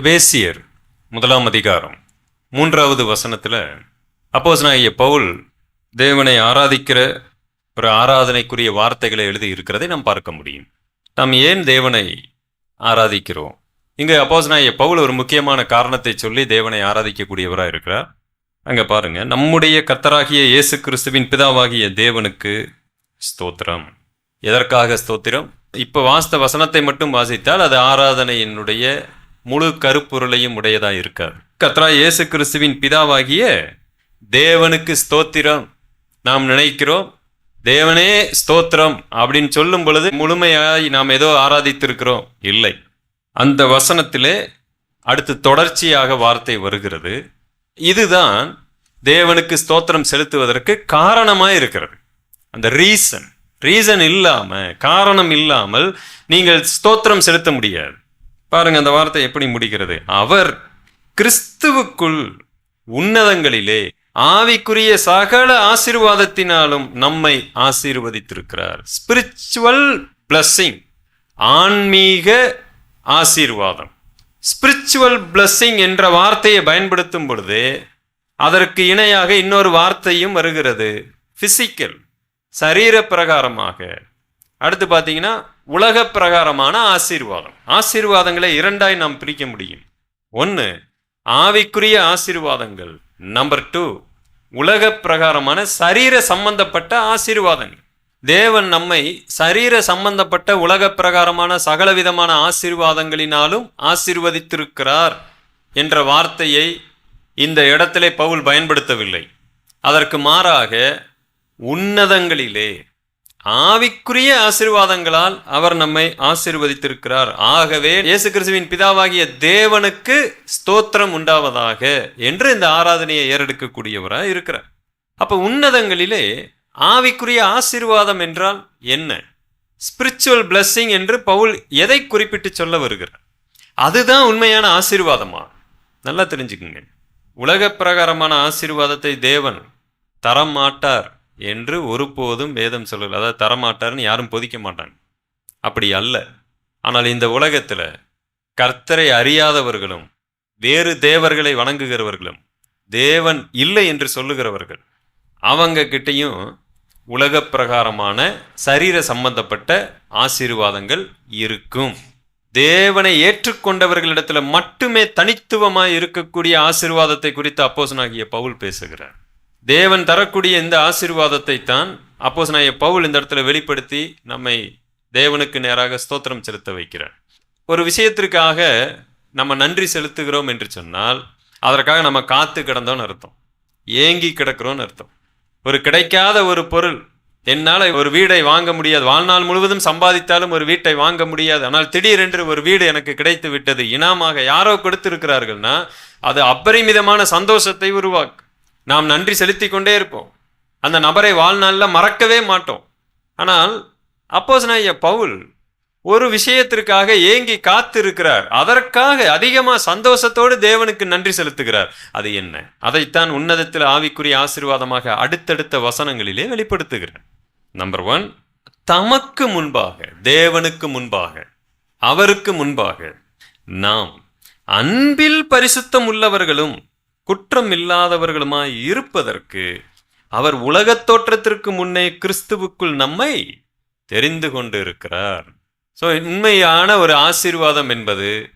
எபேசியர் முதலாம் அதிகாரம் மூன்றாவது வசனத்தில் அப்போஸ் பவுல் தேவனை ஆராதிக்கிற ஒரு ஆராதனைக்குரிய வார்த்தைகளை எழுதி இருக்கிறதை நாம் பார்க்க முடியும். நாம் ஏன் தேவனை ஆராதிக்கிறோம்? இங்கே அப்போஸ் பவுல் ஒரு முக்கியமான காரணத்தை சொல்லி தேவனை ஆராதிக்கக்கூடியவராக இருக்கிறார். அங்கே பாருங்கள் நம்முடைய கர்த்தராகிய இயேசு கிறிஸ்துவின் பிதாவாகிய தேவனுக்கு ஸ்தோத்திரம். எதற்காக ஸ்தோத்திரம்? இப்போ வாஸ்த வசனத்தை மட்டும் வாசித்தால் அது ஆராதனையினுடைய முழு கருப்பொருளையும் உடையதாக இருக்கார். கத்ரா இயேசு கிறிஸ்துவின் பிதாவாகிய தேவனுக்கு ஸ்தோத்திரம். நாம் நினைக்கிறோம் தேவனே ஸ்தோத்திரம் அப்படின்னு சொல்லும் பொழுது முழுமையாய் நாம் ஏதோ ஆராதித்திருக்கிறோம். இல்லை. அந்த வசனத்திலே அடுத்து தொடர்ச்சியாக வார்த்தை வருகிறது. இதுதான் தேவனுக்கு ஸ்தோத்திரம் செலுத்துவதற்கு காரணமாக இருக்கிறது. அந்த ரீசன் ரீசன் இல்லாமல் காரணம் இல்லாமல் நீங்கள் ஸ்தோத்திரம் செலுத்த முடியாது. பாருங்க அந்த வார்த்தை எப்படி முடிகிறது? அவர் கிறிஸ்துவுக்குள் உன்னதங்களிலே ஆவிக்குரிய சகல ஆசீர்வாதத்தினாலும் நம்மை ஆசீர்வதித்திருக்கிறார். ஸ்பிரிச்சுவல் பிளஸ்ஸிங் ஆன்மீக ஆசீர்வாதம். ஸ்பிரிச்சுவல் பிளஸ்ஸிங் என்ற வார்த்தையை பயன்படுத்தும் பொழுது அதற்கு இணையாக இன்னொரு வார்த்தையும் வருகிறது. பிசிக்கல் சரீர பிரகாரமாக அடுத்து பார்த்தீங்கன்னா உலக பிரகாரமான ஆசீர்வாதம். ஆசீர்வாதங்களை இரண்டாய் நாம் பிரிக்க முடியும். ஒன்று ஆவிக்குரிய ஆசீர்வாதங்கள். நம்பர் டூ உலக பிரகாரமான சரீர சம்பந்தப்பட்ட ஆசீர்வாதங்கள். தேவன் நம்மை சரீர சம்பந்தப்பட்ட உலக பிரகாரமான சகலவிதமான ஆசீர்வாதங்களினாலும் ஆசீர்வதித்திருக்கிறார் என்ற வார்த்தையை இந்த இடத்திலே பவுல் பயன்படுத்தவில்லை. அதற்கு மாறாக உன்னதங்களிலே ஆவிக்குரிய ஆசிர்வாதங்களால் அவர் நம்மை ஆசிர்வதித்திருக்கிறார். ஆகவே இயேசு கிறிஸ்துவின் பிதாவாகிய தேவனுக்கு ஸ்தோத்திரம் உண்டாவதாக என்று இந்த ஆராதனையை ஏறெடுக்கக்கூடியவராக இருக்கிறார். அப்ப உன்னதங்களிலே ஆவிக்குரிய ஆசீர்வாதம் என்றால் என்ன? ஸ்பிரிச்சுவல் பிளஸ்ஸிங் என்று பவுல் எதை குறிப்பிட்டு சொல்ல வருகிறார்? அதுதான் உண்மையான ஆசீர்வாதமா? நல்லா தெரிஞ்சுக்குங்க. உலக பிரகாரமான ஆசீர்வாதத்தை தேவன் தரமாட்டார். என்று ஒருபோதும் வேதம் சொல்லலை. அதாவது தரமாட்டார்னு யாரும் பொதிக்க மாட்டாங்க. அப்படி அல்ல. ஆனால் இந்த உலகத்தில் கர்த்தரை அறியாதவர்களும் வேறு தேவர்களை வணங்குகிறவர்களும் தேவன் இல்லை என்று சொல்லுகிறவர்கள் அவங்க கிட்டேயும் உலக பிரகாரமான சரீர சம்பந்தப்பட்ட ஆசீர்வாதங்கள் இருக்கும். தேவனை ஏற்றுக்கொண்டவர்களிடத்தில் மட்டுமே தனித்துவமாக இருக்கக்கூடிய ஆசீர்வாதத்தை குறித்து அப்போசனாகிய பவுல் பேசுகிறார். தேவன் தரக்கூடிய இந்த ஆசீர்வாதத்தை தான் அப்போஸ் நான் பவுல் இந்த இடத்துல வெளிப்படுத்தி நம்மை தேவனுக்கு நேராக ஸ்தோத்திரம் செலுத்த வைக்கிறார். ஒரு விஷயத்திற்காக நம்ம நன்றி செலுத்துகிறோம் என்று சொன்னால் அதற்காக நம்ம காத்து கிடந்தோம்னு அர்த்தம். ஏங்கி கிடக்கிறோம்னு அர்த்தம். ஒரு கிடைக்காத ஒரு பொருள் என்னால் ஒரு வீடை வாங்க முடியாது. வாழ்நாள் முழுவதும் சம்பாதித்தாலும் ஒரு வீட்டை வாங்க முடியாது. ஆனால் திடீரென்று ஒரு வீடு எனக்கு கிடைத்து விட்டது. இனாமாக யாரோ கொடுத்திருக்கிறார்கள்னா அது அபரிமிதமான சந்தோஷத்தை உருவாக்கும். நாம் நன்றி செலுத்தி கொண்டே இருப்போம். அந்த நபரை வாழ்நாளில் மறக்கவே மாட்டோம். ஆனால் அப்போஸ் பவுல் ஒரு விஷயத்திற்காக ஏங்கி காத்திருக்கிறார். அதற்காக அதிகமாக சந்தோஷத்தோடு தேவனுக்கு நன்றி செலுத்துகிறார். அது என்ன? அதைத்தான் உன்னதத்தில் ஆவிக்குரிய ஆசீர்வாதமாக அடுத்தடுத்த வசனங்களிலே வெளிப்படுத்துகிறார் நம்பர் ஒன் தமக்கு முன்பாக தேவனுக்கு முன்பாக அவருக்கு முன்பாக நாம் அன்பில் பரிசுத்தம் உள்ளவர்களும் குற்றம் இல்லாதவர்களுமாய் இருப்பதற்கு அவர் உலகத் தோற்றத்திற்கு முன்னே கிறிஸ்துவுக்குள் நம்மை தெரிந்து கொண்டு இருக்கிறார் ஸோ உண்மையான ஒரு ஆசீர்வாதம் என்பது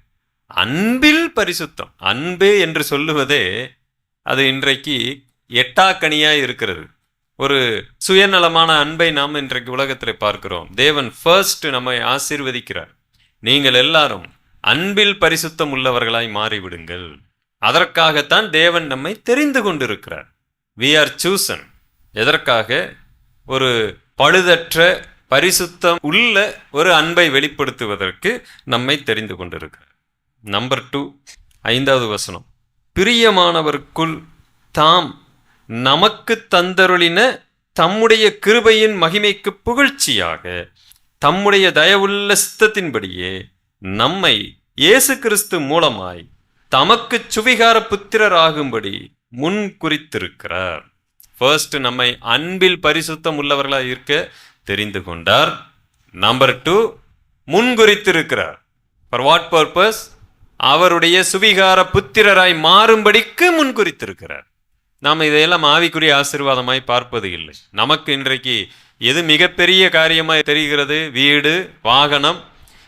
அன்பில் பரிசுத்தம். அன்பு என்று சொல்லுவதே அது இன்றைக்கு எட்டாக்கனியாய் இருக்கிறது. ஒரு சுயநலமான அன்பை நாம் இன்றைக்கு உலகத்தில் பார்க்கிறோம். தேவன் ஃபர்ஸ்ட் நம்மை ஆசீர்வதிக்கிறார். நீங்கள் எல்லாரும் அன்பில் பரிசுத்தம் உள்ளவர்களாய் மாறிவிடுங்கள். அதற்காகத்தான் தேவன் நம்மை தெரிந்து கொண்டிருக்கிறார். வி ஆர் சூசன் எதற்காக? ஒரு பழுதற்ற பரிசுத்தம் உள்ள ஒரு அன்பை வெளிப்படுத்துவதற்கு நம்மை தெரிந்து கொண்டிருக்கிறார். நம்பர் டூ ஐந்தாவது வசனம். பிரியமானவர்க்குள் தாம் நமக்கு தந்தருளின தம்முடைய கிருபையின் மகிமைக்கு புகழ்ச்சியாக தம்முடைய தயவுள்ள சித்தத்தின்படியே நம்மை இயேசு கிறிஸ்து மூலமாய் தமக்கு சுவிகார புத்திரராகும்படி முன் குறித்திருக்கிறார். ஃபர்ஸ்ட் நம்மை அன்பில் பரிசுத்தம் உள்ளவர்களாக இருக்க தெரிந்து கொண்டார். நம்பர் டூ முன் குறித்திருக்கிறார். ஃபார் வாட் பர்பஸ் அவருடைய சுவிகார புத்திரராய் மாறும்படிக்கு முன் குறித்திருக்கிறார். நாம் இதையெல்லாம் ஆவிக்குரிய ஆசீர்வாதமாய் பார்ப்பது இல்லை. நமக்கு இன்றைக்கு எது மிகப்பெரிய காரியமாய் தெரிகிறது? வீடு வாகனம்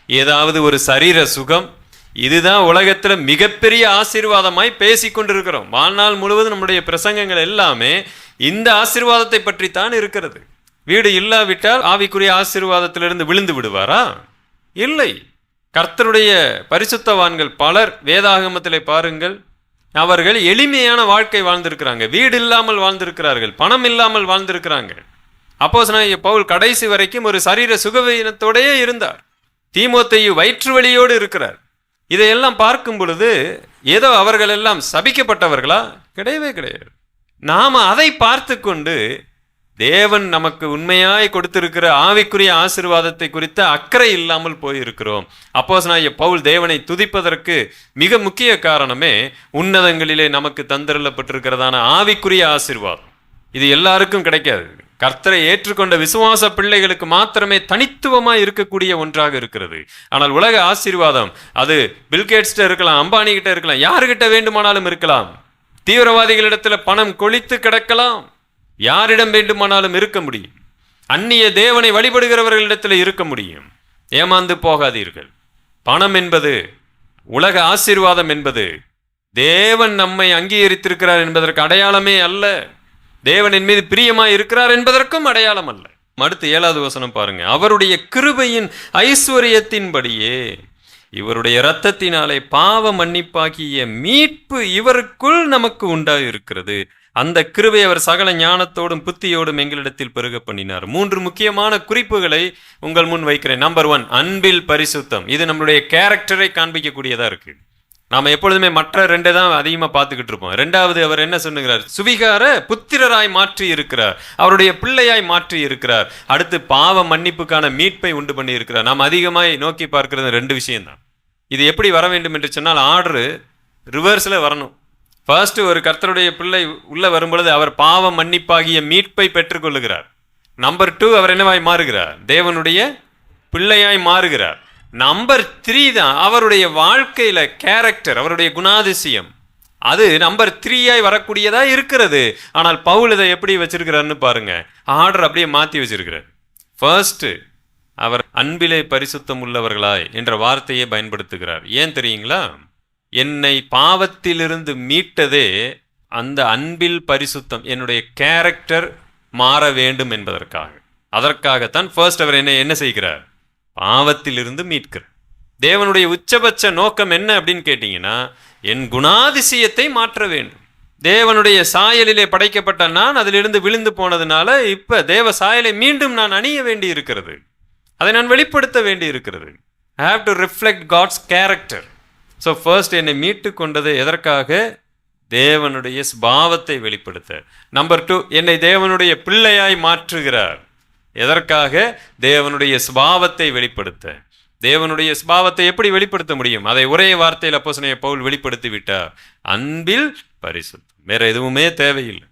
ஏதாவது ஒரு சரீர சுகம் இதுதான் உலகத்தில் மிகப்பெரிய ஆசீர்வாதமாய் பேசி கொண்டிருக்கிறோம். வாழ்நாள் முழுவதும் நம்முடைய பிரசங்கங்கள் எல்லாமே இந்த ஆசீர்வாதத்தை பற்றித்தான் இருக்கிறது. வீடு இல்லாவிட்டால் ஆவிக்குரிய ஆசீர்வாதத்திலிருந்து விழுந்து விடுவாரா? இல்லை. கர்த்தருடைய பரிசுத்தவான்கள் பலர் வேதாகமத்தில் பாருங்கள் அவர்கள் எளிமையான வாழ்க்கை வாழ்ந்திருக்கிறாங்க. வீடு இல்லாமல் வாழ்ந்திருக்கிறார்கள் பணம் இல்லாமல் வாழ்ந்திருக்கிறாங்க. அப்போஸ் பவுல் கடைசி வரைக்கும் ஒரு சரீர சுகவீனத்தோடையே இருந்தார். தீமோத்தையு வயிற்று வலியோடு இருக்கிறார். இதையெல்லாம் பார்க்கும் பொழுது ஏதோ அவர்கள் எல்லாம் சபிக்கப்பட்டவர்களா? கிடையவே கிடையாது. நாம் அதை பார்த்து கொண்டு தேவன் நமக்கு உண்மையாய் கொடுத்திருக்கிற ஆவிக்குரிய ஆசிர்வாதத்தை குறித்த அக்கறை இல்லாமல் போயிருக்கிறோம். அப்போஸ் பவுல் தேவனை துதிப்பதற்கு மிக முக்கிய காரணமே உன்னதங்களிலே நமக்கு தந்திரப்பட்டிருக்கிறதான ஆவிக்குரிய ஆசீர்வாதம். இது எல்லாருக்கும் கிடைக்காது. கர்த்தரை ஏற்றுக்கொண்ட விசுவாச பிள்ளைகளுக்கு மாத்திரமே தனித்துவமாக இருக்கக்கூடிய ஒன்றாக இருக்கிறது. ஆனால் உலக ஆசீர்வாதம் அது பில்கேட்ஸ்ட இருக்கலாம் அம்பானி கிட்ட இருக்கலாம் யாருகிட்ட வேண்டுமானாலும் இருக்கலாம். தீவிரவாதிகளிடத்தில் பணம் கொளித்து கிடக்கலாம். யாரிடம் வேண்டுமானாலும் இருக்க முடியும். அந்நிய தேவனை வழிபடுகிறவர்களிடத்தில் இருக்க முடியும். ஏமாந்து போகாதீர்கள். பணம் என்பது உலக ஆசீர்வாதம் என்பது தேவன் நம்மை அங்கீகரித்திருக்கிறார் என்பதற்கு அடையாளமே அல்ல. தேவன் என் மீது பிரியமாய் இருக்கிறார் என்பதற்கும் அடையாளம் அல்ல. அடுத்து ஏழாவது வசனம் பாருங்க. அவருடைய கிருபையின் ஐஸ்வர்யத்தின்படியே இவருடைய இரத்தத்தினாலே பாவ மன்னிப்பாகிய மீட்பு இவருக்குள் நமக்கு உண்டாயிருக்கிறது. அந்த கிருவை அவர் சகல ஞானத்தோடும் புத்தியோடும் எங்களிடத்தில் பெருக பண்ணினார். மூன்று முக்கியமான குறிப்புகளை உங்கள் முன் வைக்கிறேன். நம்பர் ஒன் அன்பில் பரிசுத்தம். இது நம்மளுடைய கேரக்டரை காண்பிக்கக்கூடியதா இருக்கு. நாம எப்பொழுதுமே மற்ற ரெண்டை தான் அதிகமாக பார்த்துக்கிட்டு இருப்போம். ரெண்டாவது அவர் என்ன சொன்னுகிறார் சுவிகார புத்திரராய் மாற்றி இருக்கிறார். அவருடைய பிள்ளையாய் மாற்றி இருக்கிறார். அடுத்து பாவ மன்னிப்புக்கான மீட்பை உண்டு பண்ணி இருக்கிறார். நாம் அதிகமாய் நோக்கி பார்க்கிறது ரெண்டு விஷயம்தான். இது எப்படி வர வேண்டும் என்று சொன்னால் ஆர்டரு ரிவர்ஸில் வரணும். ஃபர்ஸ்ட் ஒரு கர்த்தருடைய பிள்ளை உள்ளே வரும்பொழுது அவர் பாவ மன்னிப்பாகிய மீட்பை பெற்றுக்கொள்ளுகிறார். நம்பர் டூ அவர் என்னவாய் மாறுகிறார்? தேவனுடைய பிள்ளையாய் மாறுகிறார். நம்பர் த்ரீ தான் அவருடைய வாழ்க்கையில் கேரக்டர் அவருடைய குணாதிசயம். அது நம்பர் த்ரீயாய் வரக்கூடியதா இருக்கிறது. ஆனால் பவுல் இதை எப்படி வச்சிருக்கிறாருன்னு பாருங்க. ஆர்டர் அப்படியே மாற்றி வச்சிருக்கிறார். ஃபர்ஸ்ட் அவர் அன்பிலே பரிசுத்தம் உள்ளவர்களாய் என்ற வார்த்தையை பயன்படுத்துகிறார். ஏன் தெரியுங்களா? என்னை பாவத்திலிருந்து மீட்டதே அந்த அன்பில் பரிசுத்தம் என்னுடைய கேரக்டர் மாற வேண்டும் என்பதற்காக. அதற்காகத்தான் ஃபர்ஸ்ட் அவர் என்ன என்ன செய்கிறார்? பாவத்திலிருந்து மீட்கிறார். தேவனுடைய உச்சபட்ச நோக்கம் என்ன அப்படின்னு கேட்டிங்கன்னா என் குணாதிசயத்தை மாற்ற வேண்டும். தேவனுடைய சாயலிலே படைக்கப்பட்ட நான் அதிலிருந்து விழுந்து போனதுனால இப்போ தேவ சாயலை மீண்டும் நான் அணிய வேண்டி இருக்கிறது அதை நான் வெளிப்படுத்த வேண்டி இருக்கிறது I have to reflect God's character so first என்னை மீட்டு கொண்டது எதற்காக? தேவனுடைய ஸ்பாவத்தை வெளிப்படுத்த. நம்பர் டூ என்னை தேவனுடைய பிள்ளையாய் மாற்றுகிறார். எதற்காக? தேவனுடைய ஸ்பாவத்தை வெளிப்படுத்த. தேவனுடைய ஸ்பாவத்தை எப்படி வெளிப்படுத்த முடியும்? அதை ஒரே வார்த்தையில் அப்போசனைய பவுல் வெளிப்படுத்தி விட்டார். அன்பில் பரிசுத்தம். வேற எதுவுமே தேவையில்லை.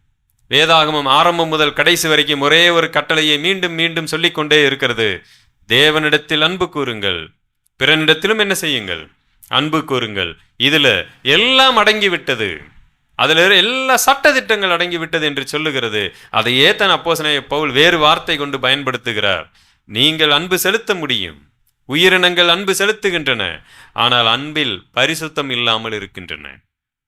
வேதாகமம் ஆரம்பம் முதல் கடைசி வரைக்கும் ஒரே ஒரு கட்டளையை மீண்டும் மீண்டும் சொல்லிக்கொண்டே இருக்கிறது. தேவனிடத்தில் அன்பு கூறுங்கள். பிறனிடத்திலும் என்ன செய்யுங்கள்? அன்பு கூறுங்கள். இதில் எல்லாம் அடங்கி விட்டது அதில் எல்லா சட்டதிட்டங்கள் அடங்கி விட்டது என்று சொல்லுகிறது. அதையே தன் அப்போசனைய பவுல் வேறு வார்த்தை கொண்டு பயன்படுத்துகிறார். நீங்கள் அன்பு செலுத்த முடியும். உயிரினங்கள் அன்பு செலுத்துகின்றன. ஆனால் அன்பில் பரிசுத்தம் இல்லாமல் இருக்கின்றன.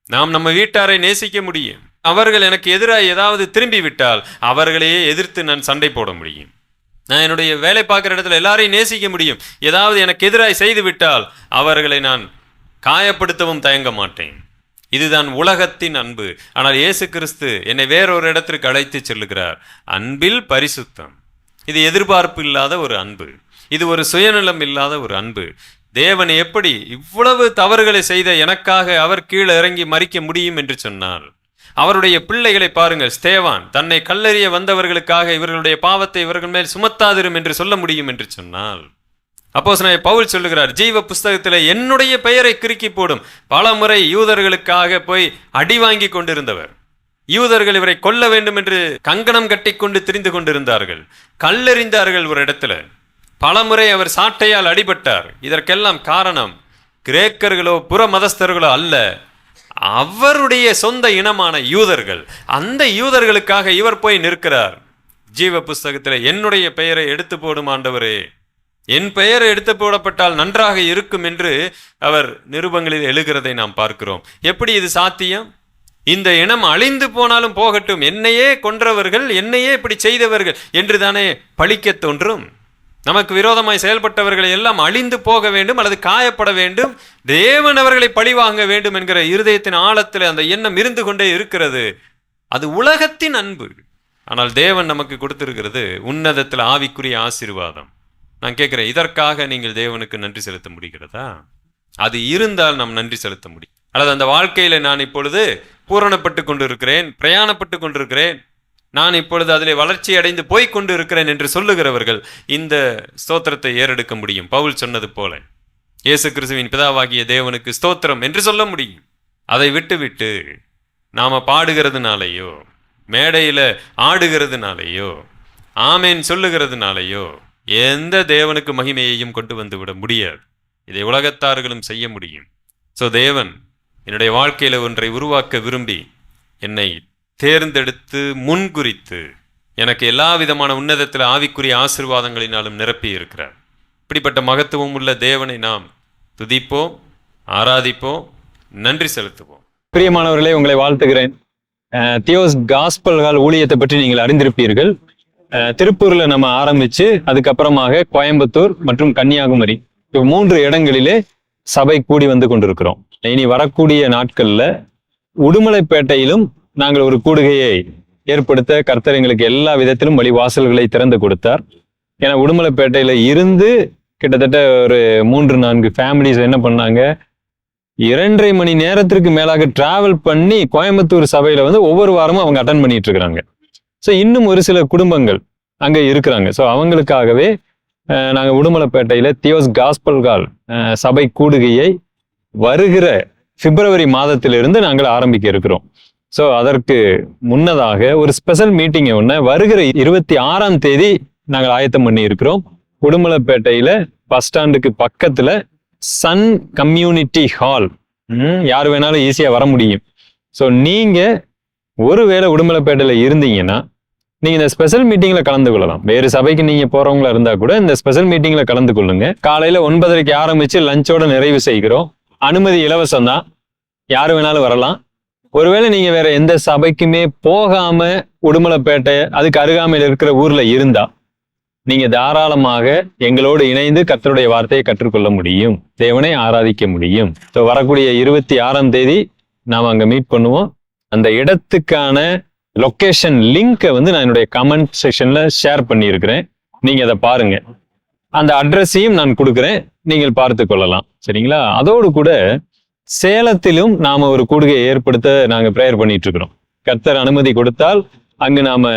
நாம் நம்ம வீட்டாரை நேசிக்க முடியும். அவர்கள் எனக்கு எதிராக ஏதாவது திரும்பி விட்டால் அவர்களையே எதிர்த்து நான் சண்டை போட முடியும். நான் என்னுடைய வேலை பார்க்குற இடத்துல எல்லாரையும் நேசிக்க முடியும். ஏதாவது எனக்கு எதிராக செய்துவிட்டால் அவர்களை நான் காயப்படுத்தவும் தயங்க மாட்டேன். இதுதான் உலகத்தின் அன்பு. ஆனால் இயேசு கிறிஸ்து என்னை வேறொரு இடத்திற்கு அழைத்து செல்லுகிறார். அன்பில் பரிசுத்தம். இது எதிர்பார்ப்பு இல்லாத ஒரு அன்பு. இது ஒரு சுயநலம் இல்லாத ஒரு அன்பு. தேவன் எப்படி இவ்வளவு தவறுகளை செய்த எனக்காக அவர் கீழே இறங்கி மறிக்க முடியும் என்று சொன்னார் அவருடைய பிள்ளைகளை பாருங்கள். ஸ்தேவான் தன்னை கல்லறிய வந்தவர்களுக்காக இவர்களுடைய பாவத்தை இவர்கள் மேல் சுமத்தாதிரும் என்று சொல்ல முடியும் என்று சொன்னால் அப்போ பவுல் சொல்லுகிறார் ஜீவ புஸ்தகத்தில் என்னுடைய பெயரை கிறுக்கி போடும். பல முறை யூதர்களுக்காக போய் அடி வாங்கி கொண்டிருந்தவர். யூதர்கள் இவரை கொல்ல வேண்டும் என்று கங்கணம் கட்டிக்கொண்டு திரிந்து கொண்டிருந்தார்கள். கல்லெறிந்தார்கள் ஒரு இடத்துல. பலமுறை அவர் சாட்டையால் அடிபட்டார். இதற்கெல்லாம் காரணம் கிரேக்கர்களோ புற மதஸ்தர்களோ அல்ல. அவருடைய சொந்த இனமான யூதர்கள். அந்த யூதர்களுக்காக இவர் போய் நிற்கிறார். ஜீவ புஸ்தகத்தில் என்னுடைய பெயரை எடுத்து போடும் ஆண்டவரே. என் பெயர் எடுத்து போடப்பட்டால் நன்றாக இருக்கும் என்று அவர் நிருபங்களில் எழுகிறதை நாம் பார்க்கிறோம். எப்படி இது சாத்தியம்? இந்த இனம் அழிந்து போனாலும் போகட்டும். என்னையே கொன்றவர்கள் என்னையே இப்படி செய்தவர்கள் என்று தானே பழிக்கத் தோன்றும்? நமக்கு விரோதமாய் செயல்பட்டவர்களை எல்லாம் அழிந்து போக வேண்டும் அல்லது காயப்பட வேண்டும். தேவன் அவர்களை பழிவாங்க வேண்டும் என்கிற இருதயத்தின் ஆழத்தில் அந்த எண்ணம் இருந்து கொண்டே இருக்கிறது. அது உலகத்தின் அன்பு. ஆனால் தேவன் நமக்கு கொடுத்திருக்கிறது உன்னதத்தில் ஆவிக்குரிய ஆசீர்வாதம். நான் கேட்குறேன் இதற்காக நீங்கள் தேவனுக்கு நன்றி செலுத்த முடிகிறதா? அது இருந்தால் நாம் நன்றி செலுத்த முடியும். அல்லது அந்த வாழ்க்கையில் நான் இப்பொழுது பூரணப்பட்டு கொண்டிருக்கிறேன் பிரயாணப்பட்டு கொண்டிருக்கிறேன் நான் இப்பொழுது அதில் வளர்ச்சி அடைந்து போய் கொண்டு இருக்கிறேன் என்று சொல்லுகிறவர்கள் இந்த ஸ்தோத்திரத்தை ஏறெடுக்க முடியும். பவுல் சொன்னது போல இயேசு கிறிஸ்துவின் பிதாவாகிய தேவனுக்கு ஸ்தோத்திரம் என்று சொல்ல முடியும். அதை விட்டுவிட்டு நாம் பாடுகிறதுனாலையோ மேடையில் ஆடுகிறதுனாலையோ ஆமேன் சொல்லுகிறதுனாலையோ எந்த தேவனுக்கு மகிமையையும் கொண்டு வந்து விட முடியாது. இதை உலகத்தார்களும் செய்ய முடியும். ஸோ தேவன் என்னுடைய வாழ்க்கையில் ஒன்றை உருவாக்க விரும்பி என்னை தேர்ந்தெடுத்து முன்குறித்து எனக்கு எல்லா விதமான உன்னதத்தில் ஆவிக்குரிய ஆசீர்வாதங்களினாலும் நிரப்பி இருக்கிறார். இப்படிப்பட்ட மகத்துவம் உள்ள தேவனை நாம் துதிப்போம் ஆராதிப்போம் நன்றி செலுத்துவோம். பிரியமானவர்களே உங்களை வாழ்த்துகிறேன். தியோஸ் காஸ்பல்கால் ஊழியத்தை பற்றி நீங்கள் அறிந்திருப்பீர்கள். திருப்பூர்ல நம்ம ஆரம்பிச்சு அதுக்கப்புறமாக கோயம்புத்தூர் மற்றும் கன்னியாகுமரி இப்ப மூன்று இடங்களிலே சபை கூடி வந்து கொண்டிருக்கிறோம். இனி வரக்கூடிய நாட்கள்ல உடுமலைப்பேட்டையிலும் நாங்கள் ஒரு கூடுகையை ஏற்படுத்த கர்த்தர் எங்களுக்கு எல்லா விதத்திலும் வழிவாசல்களை திறந்து கொடுத்தார். ஏன்னா உடுமலைப்பேட்டையில இருந்து கிட்டத்தட்ட ஒரு மூன்று நான்கு ஃபேமிலிஸ் என்ன பண்ணாங்க? இரண்டரை மணி நேரத்திற்கு மேலாக டிராவல் பண்ணி கோயம்புத்தூர் சபையில வந்து ஒவ்வொரு வாரமும் அவங்க அட்டன் பண்ணிட்டு இருக்கிறாங்க. ஸோ இன்னும் ஒரு சில குடும்பங்கள் அங்கே இருக்கிறாங்க. ஸோ அவங்களுக்காகவே நாங்கள் உடுமலைப்பேட்டையில் தியோஸ் காஸ்பல்கால் சபை கூடுகையை வருகிற பிப்ரவரி மாதத்திலிருந்து நாங்கள் ஆரம்பிக்க இருக்கிறோம். ஸோ அதற்கு முன்னதாக ஒரு ஸ்பெஷல் மீட்டிங்கை ஒன்று வருகிற இருபத்தி ஆறாம் தேதி நாங்கள் ஆயத்தம் பண்ணி இருக்கிறோம். உடுமலைப்பேட்டையில் பஸ் ஸ்டாண்டுக்கு பக்கத்தில் சன் கம்யூனிட்டி ஹால் யார் வேணாலும் ஈஸியாக வர முடியும். ஸோ நீங்கள் ஒருவேளை உடுமலைப்பேட்டையில் இருந்தீங்கன்னா நீங்கள் இந்த ஸ்பெஷல் மீட்டிங்கில் கலந்து கொள்ளலாம். வேறு சபைக்கு நீங்கள் போகிறவங்களா இருந்தால் கூட இந்த ஸ்பெஷல் மீட்டிங்கில் கலந்து கொள்ளுங்க. காலையில் ஒன்பதரைக்கு ஆரம்பித்து லஞ்சோட நிறைவு செய்கிறோம். அனுமதி இலவசம் தான். யார் வேணாலும் வரலாம். ஒருவேளை நீங்கள் வேற எந்த சபைக்குமே போகாமல் உடுமலைப்பேட்டை அதுக்கு அருகாமையில் இருக்கிற ஊரில் இருந்தால் நீங்கள் தாராளமாக எங்களோடு இணைந்து கத்தருடைய வார்த்தையை கற்றுக்கொள்ள முடியும். தேவனை ஆராதிக்க முடியும். ஸோ வரக்கூடிய இருபத்தி ஆறாம் தேதி நாம் அங்கே மீட் பண்ணுவோம். அந்த இடத்துக்கான லொக்கேஷன் லிங்கை வந்து நான் என்னுடைய கமெண்ட் செக்ஷன்ல ஷேர் பண்ணியிருக்கிறேன். நீங்க அதை பாருங்க. அந்த அட்ரஸையும் நான் கொடுக்குறேன். நீங்கள் பார்த்து கொள்ளலாம். சரிங்களா? அதோடு கூட சேலத்திலும் நாம ஒரு கூடுகையை ஏற்படுத்த நாங்க ப்ரேயர் பண்ணிட்டு இருக்கிறோம். கர்த்தர் அனுமதி கொடுத்தால் அங்கு நாம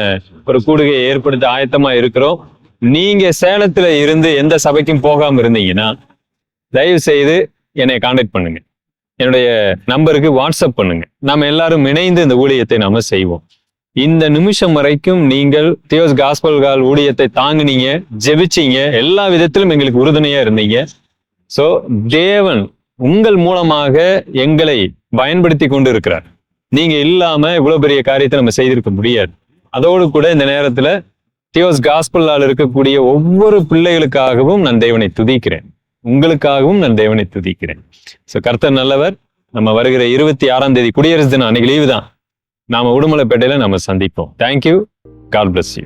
ஒரு கூடுகையை ஏற்படுத்த ஆயத்தமா இருக்கிறோம். நீங்க சேலத்துல இருந்து எந்த சபைக்கும் போகாம இருந்தீங்கன்னா தயவு செய்து என்னை கான்டாக்ட் பண்ணுங்க. என்னுடைய நம்பருக்கு வாட்ஸ்அப் பண்ணுங்க. நம்ம எல்லாரும் இணைந்து இந்த ஊழியத்தை நாம செய்வோம். இந்த நிமிஷம் வரைக்கும் நீங்கள் தியோஸ் காஸ்பல்கால் ஊழியத்தை தாங்கினீங்க ஜெபிச்சீங்க எல்லா விதத்திலும் எங்களுக்கு உறுதுணையா இருந்தீங்க. சோ தேவன் உங்கள் மூலமாக எங்களை பயன்படுத்தி கொண்டு இருக்கிறார் நீங்க இல்லாம இவ்வளவு பெரிய காரியத்தை நம்ம செய்திருக்க முடியாது. அதோடு கூட இந்த நேரத்துல தியோஸ் காஸ்பல்லால் இருக்கக்கூடிய ஒவ்வொரு பிள்ளைகளுக்காகவும் நான் தேவனை துதிக்கிறேன். உங்களுக்காகவும் நான் தேவனை துதிக்கிறேன். ஸோ கர்த்தர் நல்லவர். நம்ம வருகிற இருபத்தி ஆறாம் தேதி குடியரசு தினம் அன்னைக்கு லீவு தான். நாம உடுமலைப்பேட்டையில நம்ம சந்திப்போம். Thank you God bless you